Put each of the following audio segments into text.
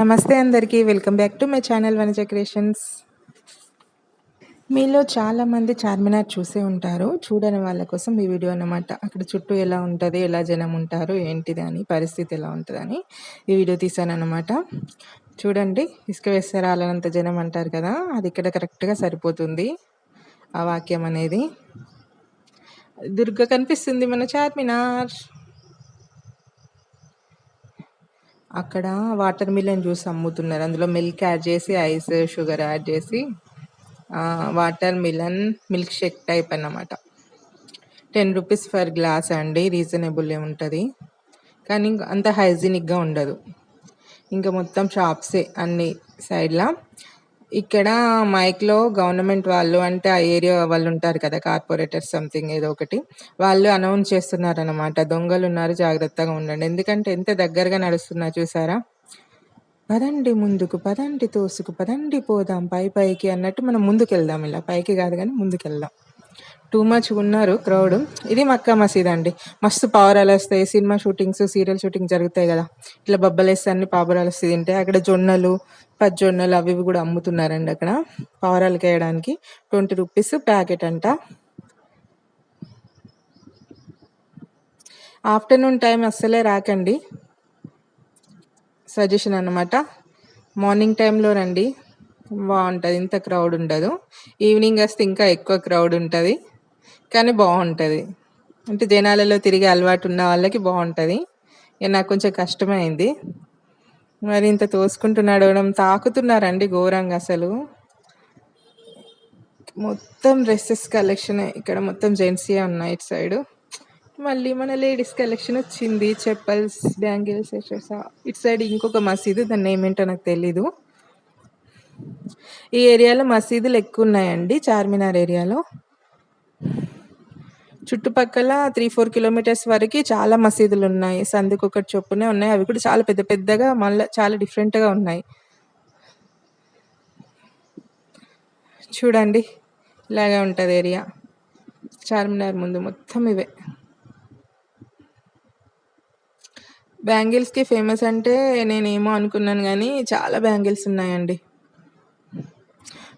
నమస్తే అందరికీ. Welcome back to my channel Vanaja creations మీలో చాలామంది చార్మినార్ చూసే ఉంటారు. చూడని వాళ్ళ కోసం ఈ వీడియో అన్నమాట. అక్కడ చుట్టూ ఎలా ఉంటుంది ఎలా జనం ఉంటారు ఏంటిది అని పరిస్థితి ఎలా ఉంటుందని ఈ వీడియో తీశాను అనమాట చూడండి ఇసుక వేస్తే రాలనంత జనం అంటారు కదా అది ఇక్కడ కరెక్ట్గా సరిపోతుంది ఆ వాక్యం అనేది. దుర్గ కనిపిస్తుంది మన చార్మినార్. అక్కడ వాటర్ మిలన్ జ్యూస్ అమ్ముతున్నారు. అందులో మిల్క్ యాడ్ చేసి ఐస్ షుగర్ యాడ్ చేసి water melon milk shake type అన్నమాట. టెన్ రూపీస్ ఫర్ గ్లాస్ అండి. రీజనబుల్ ఉంటుంది. కానీ అంత హైజీనిక్గా ఉండదు. ఇంకా మొత్తం షాప్సే అన్ని సైడ్లా. ఇక్కడ మైక్‌లో గవర్నమెంట్ వాళ్ళు అంటే ఆ ఏరియా వాళ్ళు ఉంటారు కదా! కార్పొరేటర్ సంథింగ్ ఏదో ఒకటి. వాళ్ళు అనౌన్స్ చేస్తున్నారనమాట. దొంగలున్నారు జాగ్రత్తగా ఉండండి. ఎందుకంటే ఎంత దగ్గరగా నడుస్తున్నా చూసారా? పదండి ముందుకు, పదండి తోసుకు, పదండి పోదాం పై పైకి అన్నట్టు మనం ముందుకెళ్దాం ఇలా. పైకి కాదు కానీ ముందుకెళ్దాం. టూ మచ్ ఉన్నారు క్రౌడ్. ఇది మక్కా మసీద్ అండి. మస్తు పావురాలు వస్తాయి. సినిమా షూటింగ్స్, సీరియల్ షూటింగ్ జరుగుతాయి కదా! ఇట్లా బొబ్బలేస్తే అన్ని వస్తాయి తింటే. అక్కడ జొన్నలు పజ్జొన్నలు అవి ఇవి కూడా అమ్ముతున్నారండి అక్కడ. పావురాలకి వేయడానికి ట్వంటీ రూపీస్ ప్యాకెట్ అంట. ఆఫ్టర్నూన్ టైం అస్సలే రాకండి. సజెషన్ అనమాట మార్నింగ్ టైంలో రండి. బాగుంటుంది. ఇంత క్రౌడ్ ఉండదు. ఈవినింగ్ వస్తే ఇంకా ఎక్కువ క్రౌడ్ ఉంటుంది. కానీ బాగుంటుంది. అంటే జనాలలో తిరిగే అలవాటు ఉన్న వాళ్ళకి బాగుంటుంది. ఇక నాకు కొంచెం కష్టమైంది. మరి ఇంత తోసుకుంటున్నాడు తాకుతున్నారండి ఘోరంగా అసలు. మొత్తం డ్రెస్సెస్ కలెక్షన్ ఇక్కడ మొత్తం జెంట్సే ఉన్నాయి ఇటు సైడ్. మళ్ళీ మన లేడీస్ కలెక్షన్ వచ్చింది చెప్పల్స్ బ్యాంగిల్స్ ఇటు సైడ్ ఇంకొక మసీదు దాన్ని ఏమేంటో నాకు తెలీదు. ఈ ఏరియాలో మసీదులు ఎక్కువ ఉన్నాయండి చార్మినార్ ఏరియాలో. చుట్టుపక్కల త్రీ ఫోర్ కిలోమీటర్స్ వరకు చాలా మసీదులు ఉన్నాయి. సందుకు ఒకటి చొప్పునే ఉన్నాయి. అవి కూడా చాలా పెద్ద పెద్దగా మళ్ళీ చాలా డిఫరెంట్గా ఉన్నాయి. చూడండి ఇలాగే ఉంటుంది ఏరియా చార్మినార్ ముందు మొత్తం ఇవే. బ్యాంగిల్స్కి ఫేమస్ అంటే నేనేమో అనుకున్నాను కానీ చాలా బ్యాంగిల్స్ ఉన్నాయండి.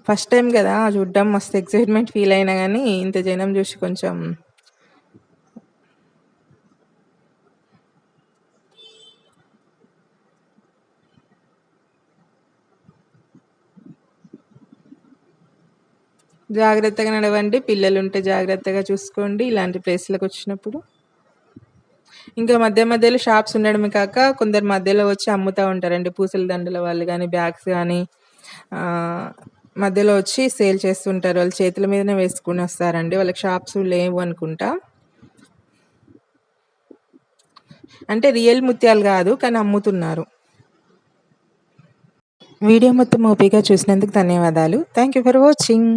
ఫస్ట్ టైం కదా చూడ్డం మస్తు ఎక్సైట్మెంట్ ఫీల్ అయినా కానీ ఇంత జనం చూసి కొంచెం జాగ్రత్తగా నడవండి. పిల్లలు ఉంటే జాగ్రత్తగా చూసుకోండి. ఇలాంటి ప్లేస్లకు వచ్చినప్పుడు. ఇంకా మధ్య మధ్యలో షాప్స్ ఉండడమే కాక కొందరు మధ్యలో వచ్చి అమ్ముతూ ఉంటారండి. పూసల దండల వాళ్ళు కానీ బ్యాగ్స్ కానీ మధ్యలో వచ్చి సేల్ చేస్తుంటారు. వాళ్ళు చేతుల మీదనే వేసుకుని వస్తారండి. వాళ్ళకి షాప్స్ లేవు అనుకుంటా. అంటే రియల్ ముత్యాలు కాదు కానీ అమ్ముతున్నారు. వీడియో మొత్తం ఓపీగా చూసినందుకు ధన్యవాదాలు. Thank you for watching